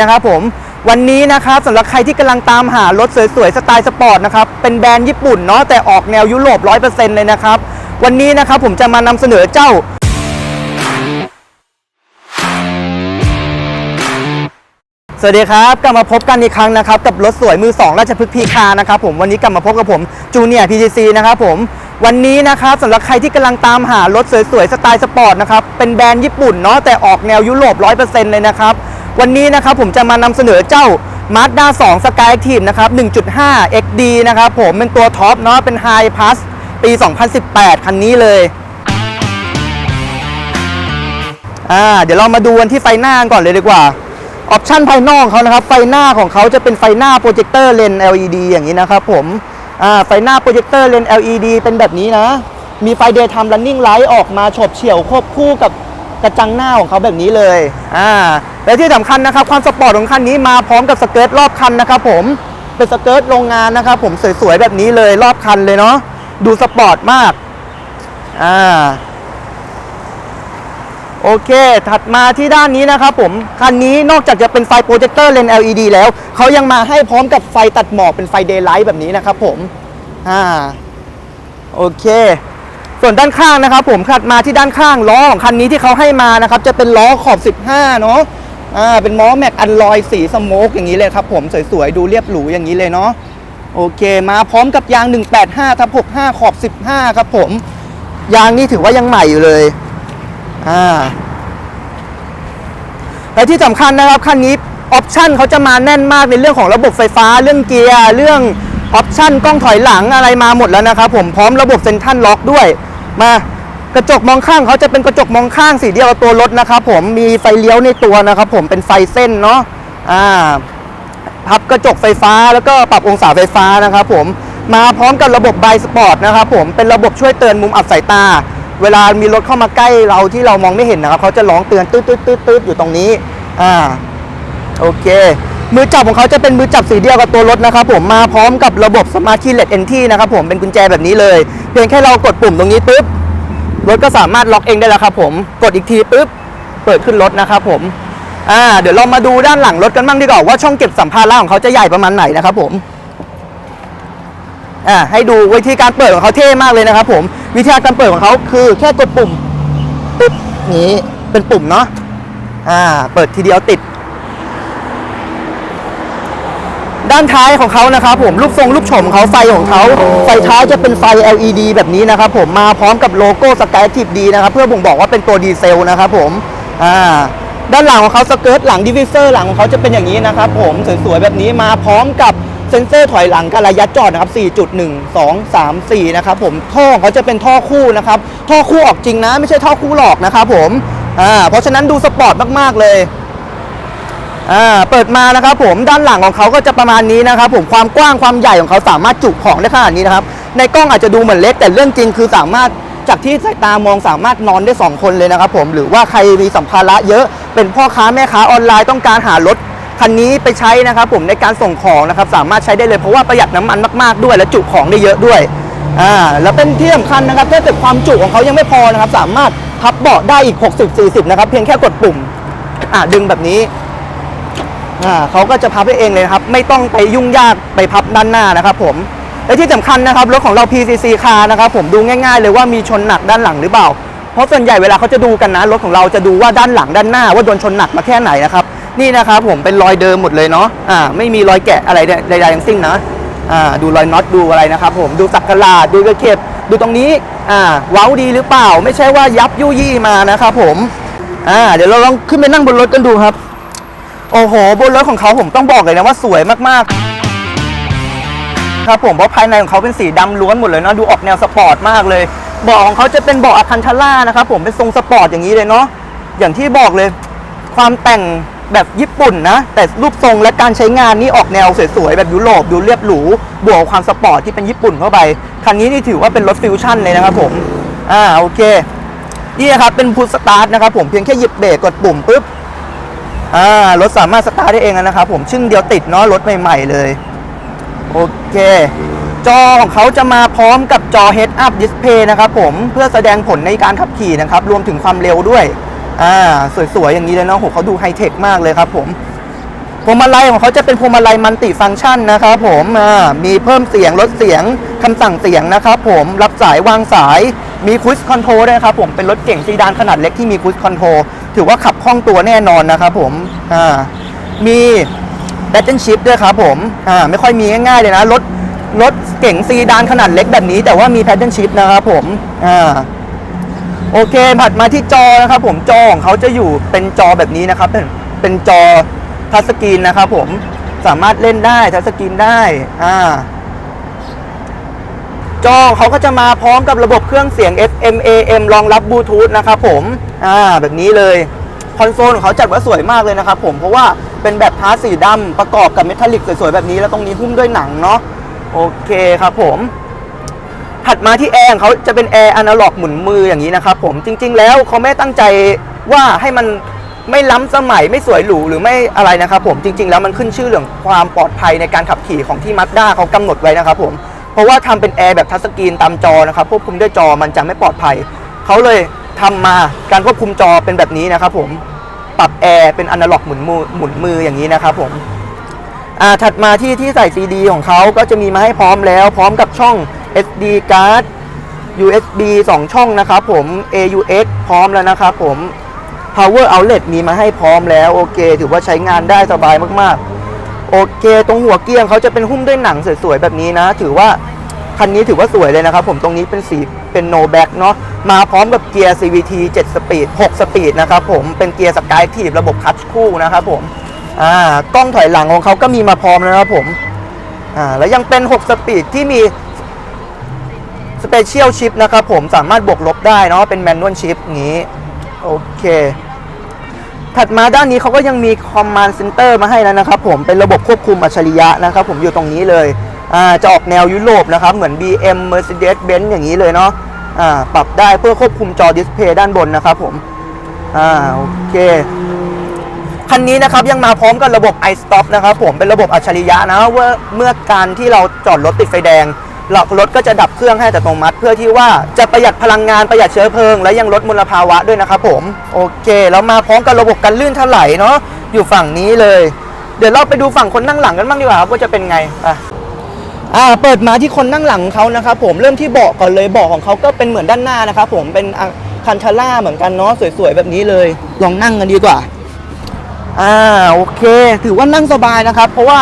นะครับผมวันนี้นะครับสำหรับใครที่กำลังตามหารถสวยๆสไตล์สปอร์ตนะครับเป็นแบรนด์ญี่ปุ่นเนาะแต่ออกแนวยุโรป100%เลยนะครับวันนี้นะครับผมจะมานำเสนอเจ้า สวัสดีครับกลับมาพบกันอีกครั้งนะครับกับรถสวยมือ2ราชพฤกษ์พีคานะครับผมวันนี้กลับมาพบกับผมจูเนียร์พีซีนะครับผมวันนี้นะครับสำหรับใครที่กำลังตามหารถสวยๆสไตล์สปอร์ตนะครับเป็นแบรนด์ญี่ปุ่นเนาะแต่ออกแนวยุโรป100%เลยนะครับ วันนี้นะครับผมจะมานำเสนอเจ้า Mazda 2 Sky Active นะครับ 1.5 XD นะครับผมเป็นตัวท็อปเนาะเป็น High Plus ปี 2018 คันนี้เลยอ่าเดี๋ยวเรามาดูกันที่ไฟหน้าก่อนเลยดีกว่าออปชันภายนอกเขานะครับ ไฟหน้าของเขาจะเป็นไฟหน้าโปรเจคเตอร์เลน LED อย่างนี้นะครับผมอ่าไฟหน้าโปรเจคเตอร์เลน LED เป็นแบบนี้นะ มีไฟ Daytime Running Light ออกมาฉบเฉี่ยวควบคู่กับ กระจังหน้าของเขาแบบนี้เลยอ่าและที่สำคัญนะครับความสปอร์ตของคันนี้มาพร้อมกับสเกิร์ตรอบคันนะครับผมเป็นสเกิร์ตโรงงานนะครับผมสวยๆแบบนี้เลยรอบคันเลยเนาะดูสปอร์ตมากอ่าโอเค ถัดมาที่ด้านนี้นะครับผม คันนี้นอกจากจะเป็นไฟโปรเจคเตอร์เลน LED แล้ว เขายังมาให้พร้อมกับไฟตัดหมอกเป็นไฟเดย์ไลท์แบบนี้นะครับผม อ่า โอเค ส่วนด้านข้างนะครับ ผมถัดมาที่ด้านข้างล้อของคันนี้ที่เขาให้มานะครับ จะเป็นล้อขอบ 15 เนาะอ่าเป็นล้อแม็กอันลอยสีสโมกอย่างนี้เลยครับ ผมสวยๆดูเรียบหรูอย่างนี้เลยเนาะโอเค มาพร้อมกับยาง 185ทับ65 ขอบ 15 ครับ ผมยางนี่ถือว่ายังใหม่อยู่เลยอ่าและที่สำคัญนะครับคันนี้ออปชันเขาจะมาแน่นมากในเรื่องของระบบไฟฟ้าเรื่องเกียร์เรื่องออปชันกล้องถอยหลังอะไรมาหมดแล้วนะครับผมพร้อมระบบเซ็นทรัลล็อกด้วย มากระจกมองข้างเขาจะเป็นกระจกมองข้างสีเดียวกับตัวรถนะครับผมมีไฟเลี้ยวในตัวนะครับผมเป็นไฟเส้นเนาะอ่าพับกระจกไฟฟ้าแล้วก็ปรับองศาไฟฟ้านะครับผมมาพร้อมกับระบบไบสปอร์ตนะครับผมเป็นระบบช่วยเตือนมุมอับสายตา เวลามีรถเข้ามาใกล้เราที่เรามองไม่เห็นนะครับเขาจะร้องเตือนตืดตืดตืดตืดอยู่ตรงนี้อ่าโอเค มือจับของเขาจะเป็นมือจับสีเดียวกับตัวรถนะครับผมมาพร้อมกับระบบสมาร์ทคีย์เลสเอนที่นะครับผมเป็นกุญแจแบบนี้เลย เพียงแค่เรากดปุ่มตรงนี้ปุ๊บรถก็สามารถล็อกเองได้แล้วครับผมกดอีกทีปุ๊บเปิดขึ้นรถนะครับผมอ่าเดี๋ยวเรามาดูด้านหลังรถกันบ้างดีกว่าว่าช่องเก็บสัมภาระของเขาจะใหญ่ประมาณไหนนะครับผมอ่าให้ดูวิธีการเปิดของเขาเท่มากเลยนะครับผมวิธีการเปิดของเขาคือแค่กดปุ่มปึ๊บนี้เป็นปุ่มเนาะอ่าเปิดทีเดียวติด ด้านท้ายของเขานะครับผมรูปทรงรูปโฉมของเขาไฟของเขาไฟท้ายจะเป็นไฟ LED แบบนี้นะครับผมมาพร้อมกับโลโก้สกายทิปดีนะครับเพื่อบ่งบอกว่าเป็นตัวดีเซลนะครับผมอ่าด้านหลังของเขาสเกิร์ตหลังดิวิเซอร์หลังของเขาจะเป็นอย่างนี้นะครับผมสวยๆแบบนี้มาพร้อมกับเซ็นเซอร์ถอยหลังกับระยะจอดนะครับ 4.1 2 3 4 นะครับผม ท่อเขาจะเป็นท่อคู่นะครับ ท่อคู่ออกจริงนะ ไม่ใช่ท่อคู่หลอกนะครับผม อ่า เพราะฉะนั้นดูสปอร์ตมาก ๆ เลย อ่าเปิดมานะครับผมด้านหลังของเขาก็จะประมาณนี้นะครับผมความกว้างความใหญ่ของเขาสามารถจุของได้ขนาดนี้นะครับในกล้องอาจจะดูเหมือนเล็กแต่เรื่องจริงคือสามารถจากที่สายตามองสามารถนอนได้ 2 คนเลยนะครับผมหรือว่าใครมีสัมภาระเยอะเป็นพ่อค้าแม่ค้าออนไลน์ต้องการหารถคันนี้ไปใช้นะครับผมในการส่งของนะครับสามารถใช้ได้เลยเพราะว่าประหยัดน้ำมันมากๆด้วย และจุของได้เยอะด้วยอ่าแล้วเป็นที่สำคัญนะครับถ้าเกิดความจุของเขายังไม่พอนะครับสามารถพับเบาะได้อีก 60-40 นะครับเพียงแค่กดปุ่มอ่าดึงแบบนี้ อ่าเขาก็จะพับให้เองเลยครับ ไม่ต้องไปยุ่งยากไปพับด้านหน้านะครับผมและที่สำคัญนะครับรถของเรา PCC คานะครับผมดูง่ายๆเลยว่ามีชนหนักด้านหลังหรือเปล่า เพราะส่วนใหญ่เวลาเขาจะดูกันนะรถของเราจะดูว่าด้านหลังด้านหน้า ว่าโดนชนหนักมาแค่ไหนนะครับนี่นะครับผมเป็นรอยเดิมหมดเลยเนาะอ่าไม่มีรอยแกะอะไรใดๆทั้งสิ้นนะอ่าดูรอยน็อตดูอะไรนะครับผมดูสักกะลาดดูกระเข็บดูตรงนี้อ่าเว้าดีหรือเปล่า ไม่ใช่ว่ายับยุยี่มานะครับผมอ่าเดี๋ยวเราลองขึ้นไปนั่งบนรถกันดูครับ โอ้โหบนรถของเขาผมต้องบอกเลยนะว่าสวยมากๆ ครับผมเพราะภายในของเขาเป็นสีดำล้วนหมดเลยเนาะดูออกแนวสปอร์ตมากเลยเบาะของเขาจะเป็นเบาะอะคันทาร่านะครับผมเป็นทรงสปอร์ตอย่างนี้เลยเนาะอย่างที่บอกเลย ความแต่งแบบญี่ปุ่นนะ แต่รูปทรงและการใช้งานนี่ออกแนวสวยๆแบบยุโรปดูเรียบหรูบวกความสปอร์ตที่เป็นญี่ปุ่นเข้าไปคันนี้นี่ถือว่าเป็นรถฟิวชั่นเลยนะครับผมอ่าโอเคนี่นะครับเป็นพุทสตาร์ทนะครับผมเพียงแค่หยิบเบรกกดปุ่มปุ๊บ อ่ารถสามารถสตาร์ทได้เองนะครับผมชึ่งเดียวติดเนาะรถใหม่ ๆ เลย โอเค จอของเขาจะมาพร้อมกับจอ Head Up Display นะครับผมเพื่อแสดงผลในการขับขี่นะครับ รวมถึงความเร็วด้วย อ่า สวย ๆ อย่างนี้เลยเนาะโหเขาดูไฮเทคมากเลยครับผมพวงมาลัยของเขาจะเป็นพวงมาลัยมัลติฟังก์ชันนะครับผมอ่ามีเพิ่มเสียงลดเสียงคำสั่งเสียงนะครับผมรับสายวางสายมีคุ i คอนโทรด้วยนะครับผมเป็นรถเก่งซีดานขนาดเล็กที่มีคุ i คอนโทรถือว่าขับคล่องตัวแน่นอนนะครับผมอ่ามีแบตเตอร์ชิพด้วยครับผมอ่าไม่ค่อยมีง่ายๆเลยนะรถรถเก่งซีดานขนาดเล็กแบบนี้ แต่ว่ามีแพทเทิร์นชิพนะครับผมอ่าโอเคผัดมาที่จอนะครับผมจอของเขาจะอยู่เป็นจอแบบนี้นะครับ เป็นเป็นจอทัชสกรีนนะครับผมสามารถเล่นได้ทัชสกรีนได้อ่า จอเขาก็จะมาพร้อมกับระบบเครื่องเสียง FM AM รองรับบลูทูธนะครับผมอ่าแบบนี้เลยคอนโซลของเขาจัดว่าสวยมากเลยนะครับผมเพราะว่าเป็นแบบพาร์ทสีดำประกอบกับเมทัลลิกสวยๆแบบนี้แล้วตรงนี้หุ้มด้วยหนังเนาะโอเคครับผม ถัดมาที่แอร์เขาจะเป็นแอร์อนาล็อกหมุนมืออย่างนี้นะครับผมจริง ๆ แล้วเขาไม่ตั้งใจว่าให้มันไม่ล้ำสมัยไม่สวยหรูหรือไม่อะไรนะครับผมจริง ๆ แล้วมันขึ้นชื่อเรื่องความปลอดภัยในการขับขี่ของที่มั z ด้าเขากำหนดไว้นะครับผม เพราะว่าทำเป็นแอร์แบบทัชสกรีนตามจอนะครับควบคุมด้วยจอมันจะไม่ปลอดภัยเขาเลยทำมาการควบคุมจอเป็นแบบนี้นะครับผมปรับแอร์เป็นอนาล็อกหมุนมือหมุนมืออย่างนี้นะครับผมอ่าถัดมาที่ที่ใส่ CD ของเขาก็จะมีมาให้พร้อมแล้ว พร้อมกับช่อง SD card USB 2 ช่องนะครับผม AUX พร้อมแล้วนะครับผม Power Outlet มีมาให้พร้อมแล้ว โอเค ถือว่าใช้งานได้สบายมากๆ โอเค ตรงหัวเกียร์เขาจะเป็นหุ้มด้วยหนังสวยๆแบบนี้นะ ถือว่าคันนี้ถือว่าสวยเลยนะครับ ผมตรงนี้เป็นสีเป็น no back เนาะมาพร้อมกับเกียร์ CVT 7 สปีด 6 สปีดนะครับผมเป็นเกียร์สกายทีระบบคัชคู่นะครับผมอ่ากล้องถอยหลังของเขาก็มีมาพร้อมแล้วนะครับผมอ่าแล้วยังเป็น 6 สปีดที่มีสเปเชียลชิปนะครับผมสามารถบวกลบได้เนาะเป็นแมนนวลชิปอย่างนี้ โอเค ถัดมาด้านนี้เขาก็ยังมี Command Center มาให้แล้วนะครับผมเป็นระบบควบคุมอัจฉริยะนะครับผมอยู่ตรงนี้เลยจะออกแนวยุโรปนะครับเหมือน BM Mercedes Benz อย่างนี้เลยเนาะปรับได้เพื่อควบคุมจอดิสเพย์ด้านบนนะครับผมอ่าโอเคคันนี้นะครับยังมาพร้อมกับระบบ iStop นะครับผมเป็นระบบอัจฉริยะนะว่าเมื่อการที่เราจอดรถติดไฟแดง หลักรถก็จะดับเครื่องให้อัตโนมัติเพื่อที่ว่าจะประหยัดพลังงานประหยัดเชื้อเพลิง และยังลดมลภาวะด้วยนะครับผมโอเคแล้วมาพร้อมกับระบบกันลื่นถลายเนาะอยู่ฝั่งนี้เลย เดี๋ยวเราไปดูฝั่งคนนั่งหลังกันบ้างดีกว่าครับว่าจะเป็นไงอะอ่าเปิดมาที่คนนั่งหลังเขานะครับผมเริ่มที่เบาะก่อนเลยเบาะของเขาก็เป็นเหมือนด้านหน้านะครับผมเป็นคันทาร่าเหมือนกันเนาะสวยๆแบบนี้เลย ลองนั่งกันดีกว่าอ่าโอเค ถือว่านั่งสบายนะครับ เพราะว่า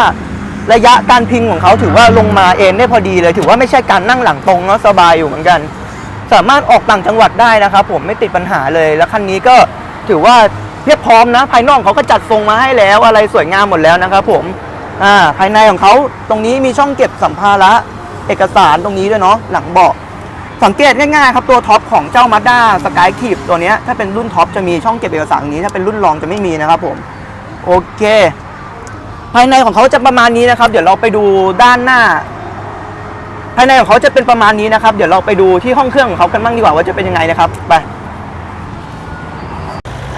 ระยะการพิงของเขาถือว่าลงมาเอนได้พอดีเลย ถือว่าไม่ใช่การนั่งหลังตรงเนาะสบายอยู่เหมือนกัน สามารถออกต่างจังหวัดได้นะครับ ผมไม่ติดปัญหาเลยแล้วคันนี้ก็ถือว่าเพียบพร้อมนะ ภายนอกเขาก็จัดทรงมาให้แล้ว อะไรสวยงามหมดแล้วนะครับ ผมอ่าภายในของเขาตรงนี้มีช่องเก็บสัมภาระเอกสารตรงนี้ด้วยเนาะหลังเบาะสังเกตง่ายๆครับตัวท็อปของเจ้า Mazda Sky k e e p ตัวนี้ถ้าเป็นรุ่นท็อปจะมีช่องเก็บเอกสารนี้ถ้าเป็นรุ่นรองจะไม่มีนะครับผมโอเค ภายในของเขาจะประมาณนี้นะครับ เดี๋ยวเราไปดูด้านหน้า ภายในของเขาจะเป็นประมาณนี้นะครับ เดี๋ยวเราไปดูที่ห้องเครื่องของเขากันบ้างดีกว่าว่าจะเป็นยังไงนะครับไป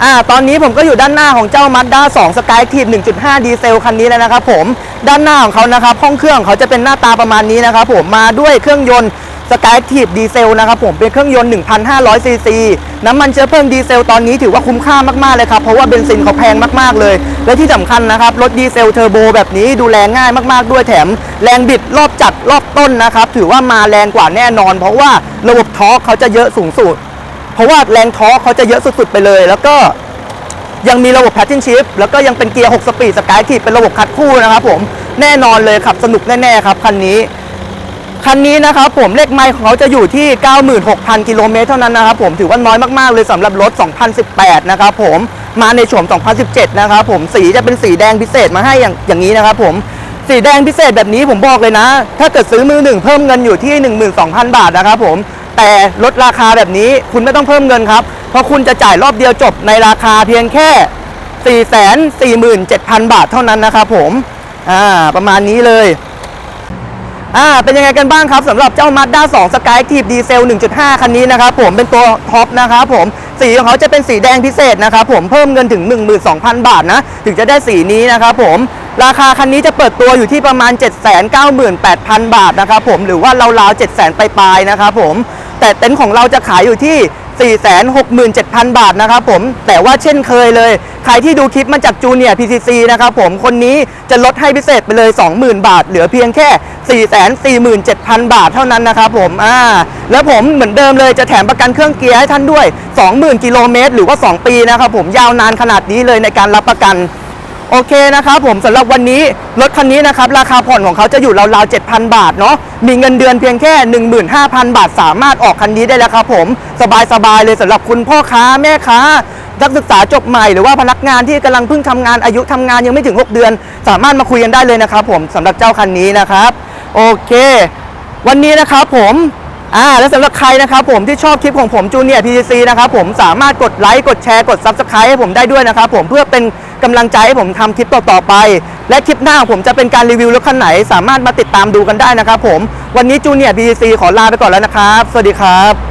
อ่าตอนนี้ผมก็อยู่ด้านหน้าของเจ้า Mazda 2 Sky t e 1.5 ดีเซลคันนี้แล้วนะครับผมด้านหน้าของเขานะครับ ห้องเครื่องเขาจะเป็นหน้าตาประมาณนี้นะครับผมมาด้วยเครื่องยนต์ สกายทีบดีเซลนะครับผมเป็นเครื่องยนต์ 1,500 ซีซี น้ำมันเชื้อเพลิงดีเซลตอนนี้ถือว่าคุ้มค่ามาก ๆ เลยครับ เพราะว่าเบนซินเขาแพงมาก ๆ เลย และที่สำคัญนะครับ รถดีเซลเทอร์โบแบบนี้ดูแลง่ายมาก ๆ ด้วยแถม แรงบิดรอบจัดรอบต้นนะครับ ถือว่ามาแรงกว่าแน่นอน เพราะว่าระบบทอร์กเขาจะเยอะสูงสุด เพราะว่าแรงทอร์กเขาจะเยอะสุด ๆ ไปเลย แล้วก็ยังมีระบบแพทเทิร์นชิฟแล้วก็ยังเป็นเกียร์ 6 สปีดสกายทีเป็นระบบคัดคู่นะครับผมแน่นอนเลยขับสนุกแน่ๆครับคันนี้ คันนี้นะครับผมเลขไมล์ของเขาจะอยู่ที่ 96,000 กิโลเมตรเท่านั้นนะครับผมถือว่าน้อยมากๆเลยสำหรับรถ 2018 นะครับผมมาในโฉม 2017 นะครับผมสีจะเป็นสีแดงพิเศษมาให้อย่างอย่างนี้นะครับผมสีแดงพิเศษแบบนี้ผมบอกเลยนะ ถ้าเกิดซื้อมือหนึ่งเพิ่มเงินอยู่ที่ 12,000 บาทนะครับผมแต่ลดราคาแบบนี้คุณไม่ต้องเพิ่มเงินครับ เพราะคุณจะจ่ายรอบเดียวจบในราคาเพียงแค่ 447,000 บาทเท่านั้นนะครับผมอ่าประมาณนี้เลย อ่าเป็นยังไงกันบ้างครับสำหรับเจ้า Mazda 2 Sky t e e p ดีเซล1.5 คันนี้นะครับผมเป็นตัวท็อปนะครับผมสีของเขาจะเป็นสีแดงพิเศษนะครับผมเพิ่มเงินถึง 12,000 บาทนะ ถึงจะได้สีนี้นะครับผมราคาคันนี้จะเปิดตัวอยู่ที่ประมาณ 798,000 บาทนะครับผมหรือว่าราวๆ700,000ปลายๆนะครับผมแต่เต็นท์ของเราจะขายอยู่ที่ 467,000 บาทนะครับผมแต่ว่าเช่นเคยเลย ใครที่ดูคลิปมาจากจูเนียร์ PCC นะครับผมคนนี้จะลดให้พิเศษไปเลย 20,000 บาท เหลือเพียงแค่ 447,000 บาทเท่านั้นนะครับผมอ่าแล้วผมเหมือนเดิมเลยจะแถมประกันเครื่องเกียร์ให้ท่านด้วย 20,000 กิโลเมตรหรือว่า 2 ปีนะครับผมยาวนานขนาดนี้เลยในการรับประกัน โอเคนะครับผมสำหรับวันนี้รถคันนี้นะครับราคาผ่อนของเขาจะอยู่ราวๆ7,000 บาทเนาะมีเงินเดือนเพียงแค่ 15,000 บาท สามารถออกคันนี้ได้แล้วครับผมสบายๆเลยสำหรับคุณพ่อค้าแม่ค้านักศึกษาจบใหม่หรือว่าพนักงานที่กำลังเพิ่งทำงานอายุทำงานยังไม่ถึง 6 เดือน สามารถมาคุยกันได้เลยนะครับผมสำหรับเจ้าคันนี้นะครับ โอเค วันนี้นะครับผม อ่าและสำหรับใครนะครับผมที่ชอบคลิปของผมจูเนียร์พีซีนะครับผมสามารถกดไลค์กดแชร์กดซับสไครต์ให้ผมได้ด้วยนะครับผมเพื่อเป็นกำลังใจให้ผมทำคลิปต่อๆไป และคลิปหน้าผมจะเป็นการรีวิวรถคันไหน สามารถมาติดตามดูกันได้นะครับผมวันนี้จูเนียร์พีซีขอลาไปก่อนแล้วนะครับ สวัสดีครับ